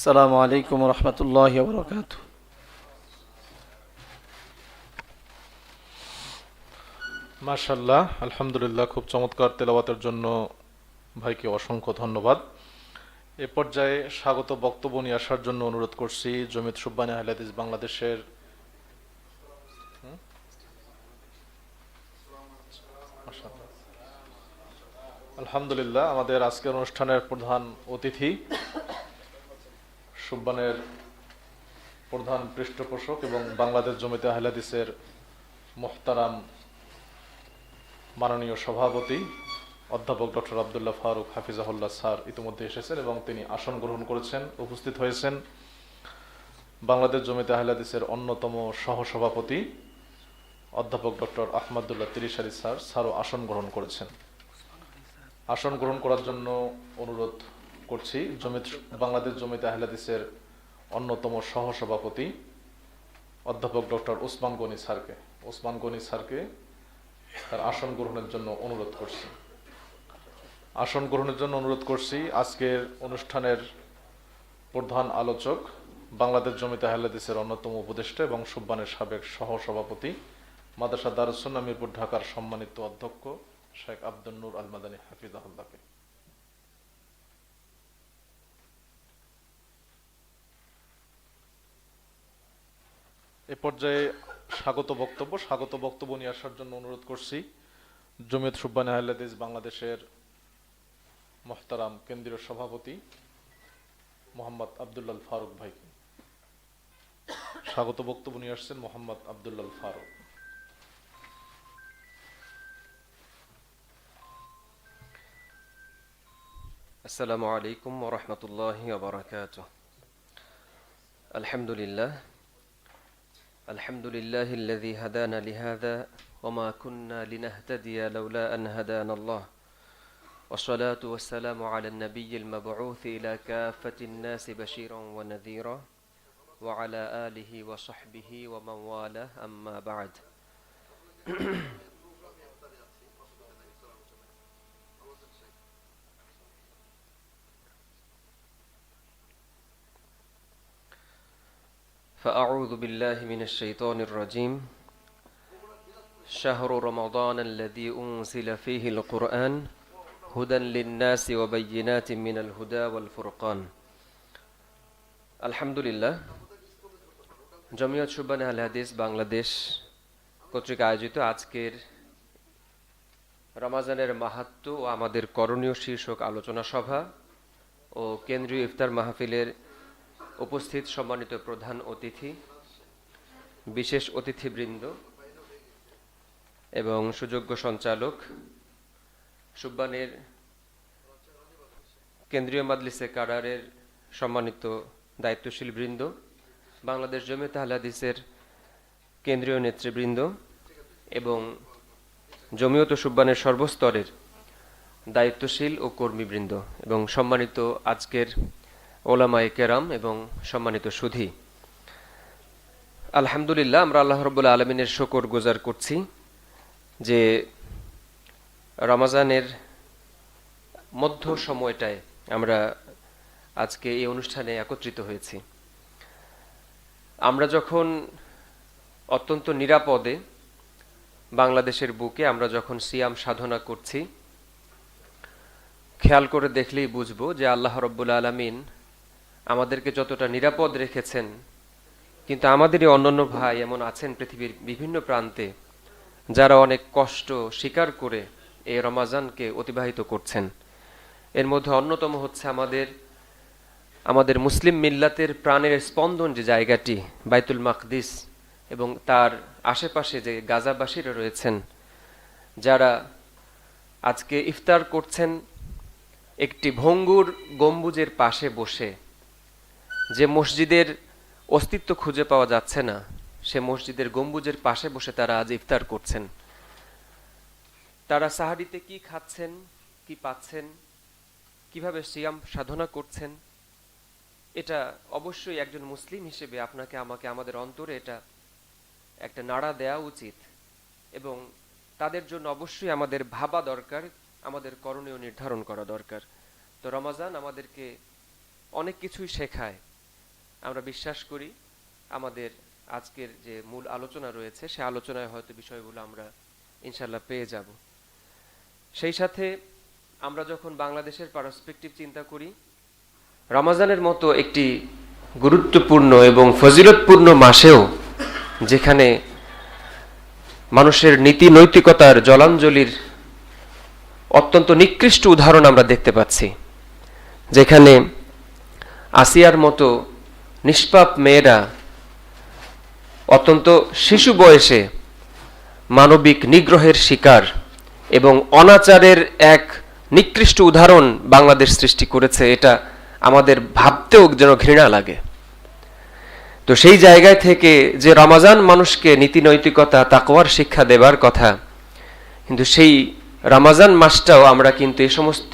السلام عليكم ورحمة الله وبركاته মাশাল্লাহ আলহামদুলিল্লাহ খুব চমৎকার তেলাওয়াতের জন্য ভাইকে অসংখ্য ধন্যবাদ এ পর্যায়ে স্বাগত বক্তব্য নিয়ে আসার জন্য অনুরোধ করছি জমিত সুব্বানি হাইলাদিস বাংলাদেশের হুম? মাশাআল্লাহ। আলহামদুলিল্লাহ আমাদের আজকের অনুষ্ঠানের প্রধান অতিথি সুব্বানের প্রধান পৃষ্ঠপোষক এবং বাংলাদেশ জমিতে হাইলাদিসের মোহতারাম মাননীয় সভাপতি অধ্যাপক ডক্টর আবদুল্লাহ ফারুক হাফিজাহুল্লাহ স্যার ইতিমধ্যে এসেছেন এবং তিনি আসন গ্রহণ করেছেন, উপস্থিত হয়েছেন। বাংলাদেশ জমিতে আহলাদিসের অন্যতম সহসভাপতি অধ্যাপক ডক্টর আহমদুল্লাহ তিরিশারি স্যার, স্যারও আসন গ্রহণ করেছেন। আসন গ্রহণ করার জন্য অনুরোধ করছি, জমিত বাংলাদেশ জমিতে আহলাদিসের অন্যতম সহসভাপতি অধ্যাপক ডক্টর ওসমান গনি স্যারকে। ওসমান গনি স্যারকে তার আসন গ্রহণের জন্য অনুরোধ করছি। আসন গ্রহণের জন্য অনুরোধ করছি আজকের অনুষ্ঠানের প্রধান আলোচক, বাংলাদেশ জমিতে আহলাদিসের অন্যতম উপদেষ্টা এবং সুব্বানের সাবেক সহ সভাপতি মাদ্রাসা দারুসুন্না মিরপুর ঢাকার সম্মানিত অধ্যক্ষ শেখ আব্দুল নূর আল মাদানী হাফিজাহুল্লাহকে। এ পর্যায়ে স্বাগত বক্তব্য স্বাগত বক্তব্য নিয়ে আসার জন্য অনুরোধ করছি জমিয়ত সুব্বান আহলাদিস বাংলাদেশের মহতারাম কেন্দ্রীয় সভাপতি মোহাম্মদ আবদুল্লাল ফারুক ভাই। স্বাগত বক্তব্য নিয়ে আসছেন মোহাম্মদ আবদুল্লাল ফারুক। আসসালামু আলাইকুম ওরহমতুল্লাহ আবরাকাত আলহামদুলিল্লাহ الحمد لله الذي هدانا لهذا وما كنا لنهتدي لولا أن هدانا الله. والصلاة والسلام على النبي المبعوث إلى كافة الناس بشيرا ونذيرا وعلى آله وصحبه ومن والاه أما بعد. فأعوذ بالله من الشيطان الرجيم شهر رمضان الذي أنزل فيه القرآن هدى للناس وبينات من الهدى والفرقان الحمد لله জমিয়ত সুবান আল হাদিস বাংলাদেশ কর্তৃক আয়োজিত আজকের রমাজানের মাহাত্ম ও আমাদের করণীয় শীর্ষক আলোচনা সভা ও কেন্দ্রীয় ইফতার মাহফিলের উপস্থিত সম্মানিত প্রধান অতিথি, বিশেষ অতিথিবৃন্দ এবং সুযোগ্য সঞ্চালক সুব্বানের কেন্দ্রীয় মাদলিসে কারারের সম্মানিত দায়িত্বশীল বৃন্দ বাংলাদেশ জমিয়ত আহলাদিসের কেন্দ্রীয় নেতৃবৃন্দ এবং জমিয়ত সুব্বানের সর্বস্তরের দায়িত্বশীল ও কর্মীবৃন্দ এবং সম্মানিত আজকের ওলামায়ে কেরাম এবং সম্মানিত সুধী। আলহামদুলিল্লাহ, আমরা আল্লাহ রব্বুল্লা আলমিনের শকর গুজার করছি যে রমাজানের মধ্য সময়টায় আমরা আজকে এই অনুষ্ঠানে একত্রিত হয়েছি। আমরা যখন অত্যন্ত নিরাপদে বাংলাদেশের বুকে আমরা যখন সিয়াম সাধনা করছি, খেয়াল করে দেখলেই বুঝব যে আল্লাহ রব্বুল আলমিন আমাদেরকে যতটা নিরাপদ রেখেছেন, কিন্তু আমাদেরই অন্যান্য ভাই এমন আছেন পৃথিবীর বিভিন্ন প্রান্তে, যারা অনেক কষ্ট স্বীকার করে এই রমাজানকে অতিবাহিত করছেন। এর মধ্যে অন্যতম হচ্ছে আমাদের আমাদের মুসলিম মিল্লাতের প্রাণের স্পন্দন যে জায়গাটি, বাইতুল মাকদিস, এবং তার আশেপাশে যে গাজাবাসীরা রয়েছেন, যারা আজকে ইফতার করছেন, একটি ভঙ্গুর গম্বুজের পাশে বসে যে মসজিদের অস্তিত্ব খুঁজে পাওয়া যাচ্ছে না, সে মসজিদের গম্বুজের পাশে বসে তারা আজ ইফতার করছেন। তারা সাহারিতে কি খাচ্ছেন, কি পাচ্ছেন, কীভাবে সিয়াম সাধনা করছেন, এটা অবশ্যই একজন মুসলিম হিসেবে আপনাকে, আমাকে, আমাদের অন্তরে এটা একটা নাড়া দেওয়া উচিত এবং তাদের জন্য অবশ্যই আমাদের ভাবা দরকার, আমাদের করণীয় নির্ধারণ করা দরকার। তো রমাজান আমাদেরকে অনেক কিছুই শেখায়। আমরা বিশ্বাস করি আমাদের আজকের যে মূল আলোচনা রয়েছে, সে আলোচনায় হয়তো বিষয়গুলো আমরা ইনশাল্লাহ পেয়ে যাব। সেই সাথে আমরা যখন বাংলাদেশের পারস্পেক্টিভ চিন্তা করি, রমাজানের মতো একটি গুরুত্বপূর্ণ এবং ফজিলতপূর্ণ মাসেও যেখানে মানুষের নীতি নৈতিকতার জলাঞ্জলির অত্যন্ত নিকৃষ্ট উদাহরণ আমরা দেখতে পাচ্ছি, যেখানে আসিয়ার মতো নিষ্পাপ মেয়েরা, অত্যন্ত শিশু বয়সে মানবিক নিগ্রহের শিকার এবং অনাচারের এক নিকৃষ্ট উদাহরণ বাংলাদেশ সৃষ্টি করেছে। এটা আমাদের ভাবতেও যেন ঘৃণা লাগে। তো সেই জায়গায় থেকে যে রমাজান মানুষকে নীতি নৈতিকতা, তাকওয়ার শিক্ষা দেবার কথা, কিন্তু সেই রমাজান মাসটাও আমরা কিন্তু এই সমস্ত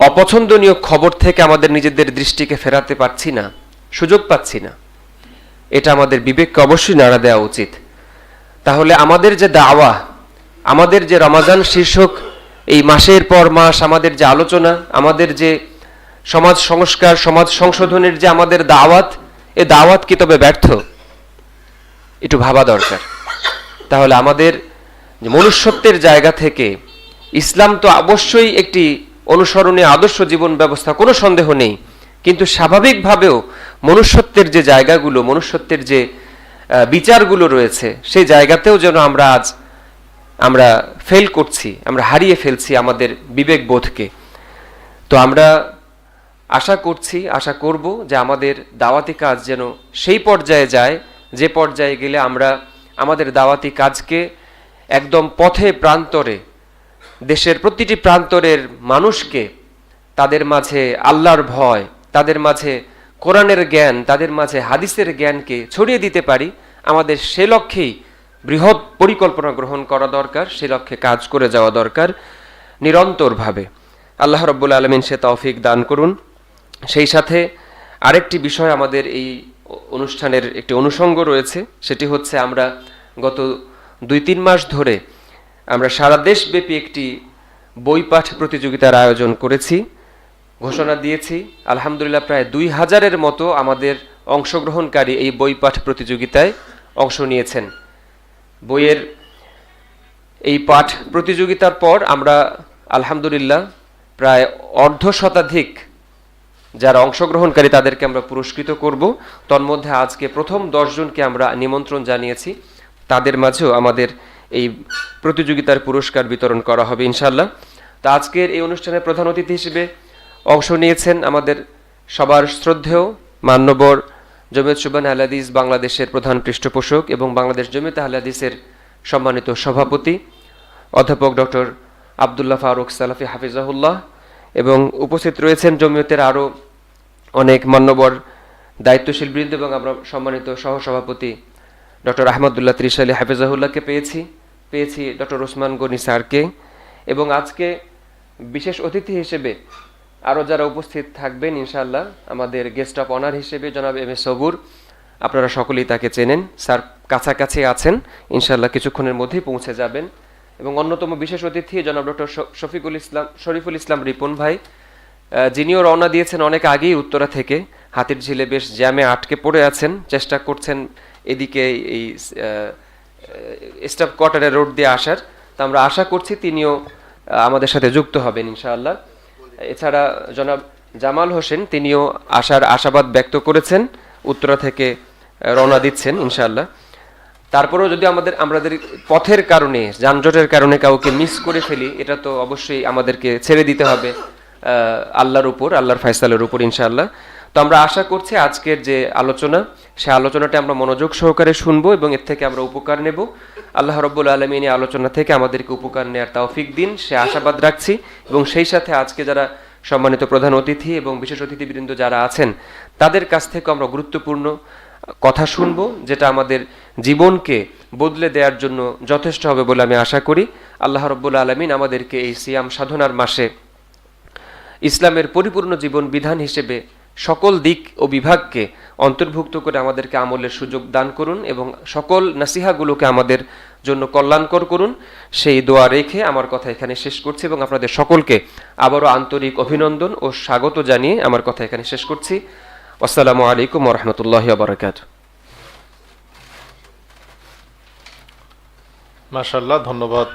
অপছন্দনীয় খবর থেকে আমাদের নিজেদের দৃষ্টিকে ফেরাতে পারছি না, সুযোগ পাচ্ছি না। এটা আমাদের বিবেককে অবশ্যই নাড়া দেওয়া উচিত। তাহলে আমাদের যে দাওয়া, আমাদের যে রমাজান শীর্ষক এই মাসের পর মাস, আমাদের যে আলোচনা, আমাদের যে সমাজ সংস্কার, সমাজ সংশোধনের যে আমাদের দাওয়াত, এ দাওয়াত কি তবে ব্যর্থ? একটু ভাবা দরকার। তাহলে আমাদের মনুষ্যত্বের জায়গা থেকে ইসলাম তো অবশ্যই একটি অনুসরণীয় আদর্শ জীবন ব্যবস্থা কোনো সন্দেহ নেই। কিন্তু স্বাভাবিকভাবেও মনুষ্যত্বের যে জায়গাগুলো, মনুষ্যত্বের যে বিচারগুলো রয়েছে, সেই জায়গাতেও যেন আমরা আজ আমরা ফেল করছি, আমরা হারিয়ে ফেলছি আমাদের বিবেক বোধকে তো আমরা আশা করছি, আশা করব যে আমাদের দাওয়াতি কাজ যেন সেই পর্যায়ে যায়, যে পর্যায়ে গেলে আমরা আমাদের দাওয়াতি কাজকে একদম পথে প্রান্তরে দেশের প্রতিটি প্রান্তরের মানুষকে তাদের মাঝে আল্লাহর ভয়, তাদের মাঝে কোরআনের জ্ঞান, তাদের মাঝে হাদিসের জ্ঞানকে ছড়িয়ে দিতে পারি। আমাদের সে লক্ষ্যেই বৃহৎ পরিকল্পনা গ্রহণ করা দরকার, সে লক্ষ্যে কাজ করে যাওয়া দরকার নিরন্তরভাবে। আল্লাহ রব্বুল আলমিন সে তৌফিক দান করুন। সেই সাথে আরেকটি বিষয় আমাদের এই অনুষ্ঠানের একটি অনুষঙ্গ রয়েছে, সেটি হচ্ছে আমরা গত দুই তিন মাস ধরে আমরা সারা দেশব্যাপী একটি বই পাঠ প্রতিযোগিতার আয়োজন করেছি, ঘোষণা দিয়েছি। আলহামদুলিল্লাহ প্রায় দুই হাজারের মতো আমাদের অংশগ্রহণকারী এই বই পাঠ প্রতিযোগিতায় অংশ নিয়েছেন। বইয়ের এই পাঠ প্রতিযোগিতার পর আমরা আলহামদুলিল্লাহ প্রায় অর্ধ শতাধিক যারা অংশগ্রহণকারী তাদেরকে আমরা পুরস্কৃত করব। তন্মধ্যে আজকে প্রথম দশজনকে আমরা নিমন্ত্রণ জানিয়েছি। তাদের মাঝেও আমাদের এই প্রতিযোগিতার পুরস্কার বিতরণ করা হবে ইনশাল্লাহ তা আজকের এই অনুষ্ঠানে প্রধান অতিথি হিসেবে অংশ নিয়েছেন আমাদের সবার শ্রদ্ধেয় মান্যবর জমিয়ত সুবান আহলাদিস বাংলাদেশের প্রধান পৃষ্ঠপোষক এবং বাংলাদেশ জমিয়ত আহলাদিসের সম্মানিত সভাপতি, অধ্যাপক ডক্টর আবদুল্লাহ ফারুক সালাফি হাফিজাহুল্লাহ এবং উপস্থিত রয়েছেন জমিয়তের আরও অনেক মান্যবর দায়িত্বশীল বৃন্দ এবং আমরা সম্মানিত সহসভাপতি ডক্টর আহমদুল্লাহ ত্রিশালী হাফিজাহুল্লাহকে পেয়েছি। পেয়েছি ডক্টর ওসমান গনি স্যারকে। এবং আজকে বিশেষ অতিথি হিসেবে আরও যারা উপস্থিত থাকবেন ইনশাল্লাহ আমাদের গেস্ট অফ অনার হিসেবে জনাব এম এস সবুর। আপনারা সকলেই তাকে চেনেন, স্যার কাছাকাছি আছেন ইনশাল্লাহ কিছুক্ষণের মধ্যেই পৌঁছে যাবেন। এবং অন্যতম বিশেষ অতিথি জনাব ডক্টর শফিকুল ইসলাম, শরীফুল ইসলাম রিপন ভাই যিনিও রওনা দিয়েছেন অনেক আগেই উত্তরা থেকে। হাতির ঝিলে বেশ জ্যামে আটকে পড়ে আছেন, চেষ্টা করছেন এদিকে এই স্টাফ কোয়ার্টারের রোড দিয়ে আসার। তা আমরা আশা করছি তিনিও আমাদের সাথে যুক্ত হবেন ইনশাআল্লাহ। এছাড়া জনাব জামাল হোসেন, তিনিও আসার আশাবাদ ব্যক্ত করেছেন, উত্তরা থেকে রওনা দিচ্ছেন ইনশাআল্লাহ। তারপরেও যদি আমাদের আমাদের পথের কারণে, যানজটের কারণে কাউকে মিস করে ফেলি, এটা তো অবশ্যই আমাদেরকে ছেড়ে দিতে হবে আল্লাহর উপর, আল্লাহর ফয়সালের উপর ইনশাআল্লাহ। তো আমরা আশা করছি আজকের যে আলোচনা, সে আলোচনাটা আমরা মনোযোগ সহকারে শুনব এবং এর থেকে আমরা উপকার নেব। আল্লাহ রব্বুল আলমিন এই আলোচনা থেকে আমাদেরকে উপকার নেওয়ার তৌফিক দিন, সে আশাবাদ রাখছি। এবং সেই সাথে আজকে যারা সম্মানিত প্রধান অতিথি এবং বিশেষ অতিথিবৃন্দ যারা আছেন, তাদের কাছ থেকে আমরা গুরুত্বপূর্ণ কথা শুনব, যেটা আমাদের জীবনকে বদলে দেওয়ার জন্য যথেষ্ট হবে বলে আমি আশা করি। আল্লাহ রব্বুল আলমিন আমাদেরকে এই সিয়াম সাধনার মাসে ইসলামের পরিপূর্ণ জীবন বিধান হিসেবে সকল দিক ও বিভাগকে অন্তর্ভুক্ত করে আমাদেরকে আমলের সুযোগ দান করুন এবং সকল নাসিহাগুলোকে আমাদের জন্য কল্যাণকর করুন। সেই দোয়া রেখে আমার কথা এখানে শেষ করছি এবং আপনাদের সকলকে আবারও আন্তরিক অভিনন্দন ও স্বাগত জানিয়ে আমার কথা এখানে শেষ করছি। আসসালামু আলাইকুম রহমতুল্লাহ বারকাত মাশাল্লাহ ধন্যবাদ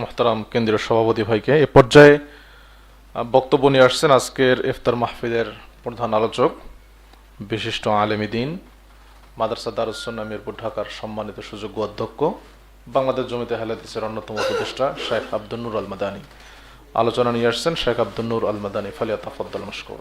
মোহতারাম কেন্দ্রীয় সভাপতি ভাইকে। এ পর্যায়ে বক্তব্য নিয়ে আসছেন আজকের ইফতার মাহফিলের প্রধান আলোচক, বিশিষ্ট আলেমিদিন মাদ্রাসা দারুসন্না মিরপুর ঢাকার সম্মানিত সুযোগ্য অধ্যক্ষ, বাংলাদেশ জমিতে হালাদিসের অন্যতম উপদেষ্টা শেখ আব্দুল নূর আল মাদানী আলোচনা নিয়ে আসছেন শেখ আব্দুল নূর আল মাদানী ফালিয়া তাফদ্দাল মশকুর।